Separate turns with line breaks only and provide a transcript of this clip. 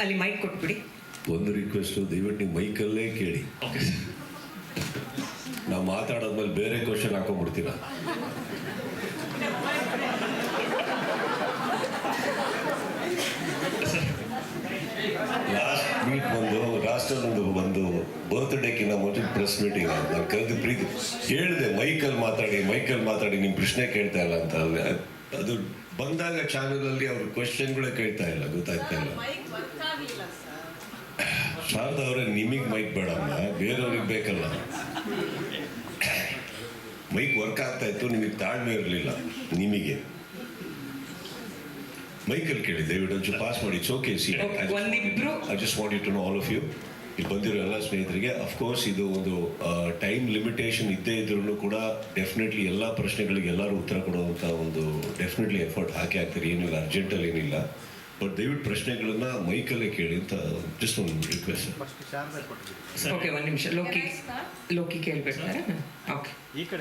ಅಲ್ಲಿ ಮೈಕ್ ಕೊಟ್ಬಿಡಿ.
ಒಂದು ರಿಕ್ವೆಸ್ಟ್ ದಯವಿಟ್ಟು ನೀವು ಮೈಕಲ್ಲೇ ಕೇಳಿ.
ಓಕೆ ಸರ್
ನಾವು ಮಾತಾಡೋದ್ಮೇಲೆ ಬೇರೆ ಕ್ವಶನ್ ಹಾಕೊಂಡ್ಬಿಡ್ತೀರ ಲಾಸ್ಟ್ ಮೀಟ್ ಬಂದು ರಾಷ್ಟ್ರದೊಂದು ಒಂದು ಬರ್ತ್ಡೇಕಿನ್ನ ಮುಂಚೆ ಪ್ರೆಸ್ ಮೀಟಿಂಗ್ ನಾನು ಕರೆದು ಪ್ರೀತಿ ಹೇಳಿದೆ ಮೈಕಲ್ಲಿ ಮಾತಾಡಿ ಮೈಕಲ್ ಮಾತಾಡಿ ನಿಮ್ಮ ಪ್ರಶ್ನೆ ಕೇಳ್ತಾ ಇಲ್ಲ ಅಂತ. ಅದು ಬಂದಾಗ ಚಾನಲಲ್ಲಿ ಅವ್ರ ಕ್ವಶನ್ಗಳೇ ಕೇಳ್ತಾ ಇಲ್ಲ ಗೊತ್ತಾಗ್ತಾ ಇಲ್ಲ
ಮೈಕ್ ವರ್ಕ್ ಆಗಲಿಲ್ಲ ಸರ್
ಶಾರದಾ ಅವರೇ ನಿಮಗೆ ಮೈಕ್ ಬೇಡಮ್ಮ ಬೇರೆಯವ್ರಿಗೆ ಬೇಕಲ್ಲ. ಮೈಕ್ ವರ್ಕ್ ಆಗ್ತಾ ಇತ್ತು ನಿಮಗೆ ತಾಳ್ಮೆ ಇರಲಿಲ್ಲ ನಿಮಗೆ. ಮೈಕಲ್ಲಿ ಕೇಳಿ ಒಂಚೂರು ಪಾಸ್ ಮಾಡಿ ಚೋಕೆ ಸಿ
Okay, ಒಂದಿಬ್ರು-
I just want you to know all of you ಇಲ್ಲಿ ಬಂದಿರೋ ಎಲ್ಲ ಸ್ನೇಹಿತರಿಗೆ ಅಫ್ಕೋರ್ಸ್ ಇದು ಒಂದು ಟೈಮ್ ಲಿಮಿಟೇಷನ್ ಇದ್ದೇ ಇದ್ರೂ ಕೂಡ ಡೆಫಿನೆಟ್ಲಿ ಎಲ್ಲ ಪ್ರಶ್ನೆಗಳಿಗೆ ಎಲ್ಲರೂ ಉತ್ತರ ಕೊಡುವಂಥ ಒಂದು ಡೆಫಿನೆಟ್ಲಿ ಎಫರ್ಟ್ ಹಾಕಿ ಹಾಕ್ತಾರೆ ಏನಿಲ್ಲ ಅರ್ಜೆಂಟಲ್ಲಿ ಏನಿಲ್ಲ. ಬಟ್ ದಯವಿಟ್ಟು ಪ್ರಶ್ನೆಗಳನ್ನ ಮೈಕಲ್ಲೇ ಕೇಳಿ ಅಂತ ಜಸ್ಟ್ ಒಂದು ರಿಕ್ವೆಸ್ಟ್
ಸರ್
ಓಕೆ ಒಂದು ನಿಮಿಷ. ಲೋಕಿ? ಲೋಕಿ ಕೇಳ್ಬಿಡ್ತಾರೆ ಓಕೆ
ಈ ಕಡೆ.